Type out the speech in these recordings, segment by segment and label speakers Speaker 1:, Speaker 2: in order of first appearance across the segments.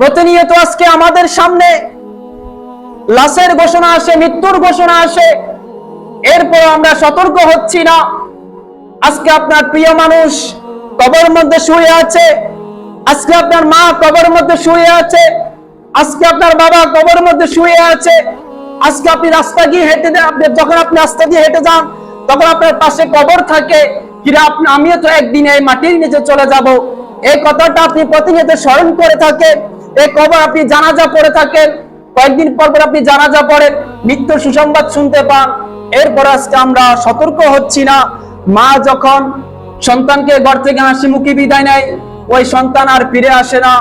Speaker 1: প্রতিনিয়ত আজকে আমাদের সামনে লাশের ঘোষণা আসে, মৃত্যুর ঘোষণা আসে। এরপর আমরা সতর্ক হচ্ছি না। আজকে আপনার প্রিয় মানুষ কবর মধ্যে শুয়ে আছে। আজকে আপনার মা কবর মধ্যে শুয়ে আছে। আজকে আপনার বাবা কবর মধ্যে শুয়ে আছে। আজকে আপনি রাস্তা গিয়ে হেঁটে আপনি যখন আপনি রাস্তা দিয়ে হেঁটে যান, তখন আপনার পাশে কবর থাকে। কিরা আপনি আমিও তো একদিন এই মাটির নিচে চলে যাব। এই কথাটা আপনি প্রতিনিয়ত স্মরণ করে থাকেন। এই কবর আপনি জানাজা পড়ে থাকেন, কয়েকদিন পর পর আপনি জানাজা পড়েন মৃত্যুর সুসংবাদ শুনতে পান। এরপর আজকে আমরা সতর্ক হচ্ছি না। মা যখন সন্তানকে ঘর থেকে হাসি মুখে বিদায় নেয়, ওই সন্তান আর ফিরে আসে না।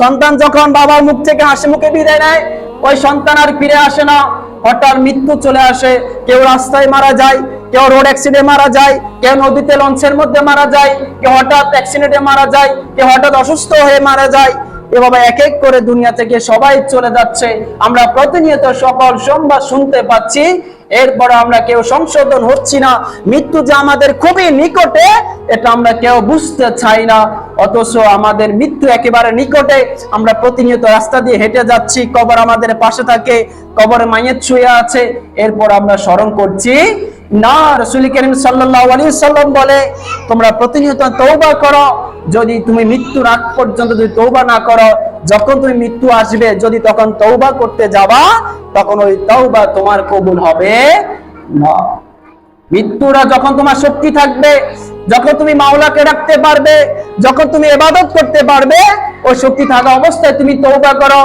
Speaker 1: সন্তান যখন বাবার মুখ থেকে হাসি মুখে বিদায় নেয়, ওই সন্তান আর ফিরে আসে না। হঠাৎ মৃত্যু চলে আসে। কেউ রাস্তায় মারা যায়, কেউ রোড অ্যাক্সিডেন্টে মারা যায়, কেউ নদীতে লঞ্চের মধ্যে মারা যায়, কেউ হঠাৎ অ্যাক্সিডেন্টে মারা যায়, কেউ হঠাৎ অসুস্থ হয়ে মারা যায়। এভাবে এক এক করে দুনিয়া থেকে সবাই চলে যাচ্ছে। আমরা প্রতিনিয়ত সকল সংবাদ শুনতে পাচ্ছি। এরপরে আমরা কেউ সংশোধন হচ্ছি না। মৃত্যু যে আমাদের খুবই নিকটে, এটা আমরা কেউ বুঝতে চাই না। অথচ আমাদের মৃত্যু একেবারে নিকটে। আমরা প্রতিনিয়ত রাস্তা দিয়ে হেঁটে যাচ্ছি। কবর আমাদের পাশে থাকে। কবর মাইয়ের ছুঁয়ে আছে। এরপর আমরা স্মরণ করছি, না, রসুল করিম সাল্লাল্লাহু আলাইহি সাল্লাম বলে, তোমরা প্রতিনিয়ত তৌবা করো। যদি তুমি মৃত্যুর আগ পর্যন্ত যদি তৌবা না করো, যখন তুমি মৃত্যু আসবে, যদি তখন তৌবা করতে যাবা, তখন ওই তৌবা তোমার কবুল হবে না। মৃত্যুরা যখন তোমার শক্তি থাকবে, যখন তুমি মাওলাকে রাখতে পারবে, যখন তুমি এবাদত করতে পারবে, ওই শক্তি থাকা অবস্থায় তুমি তৌবা করো।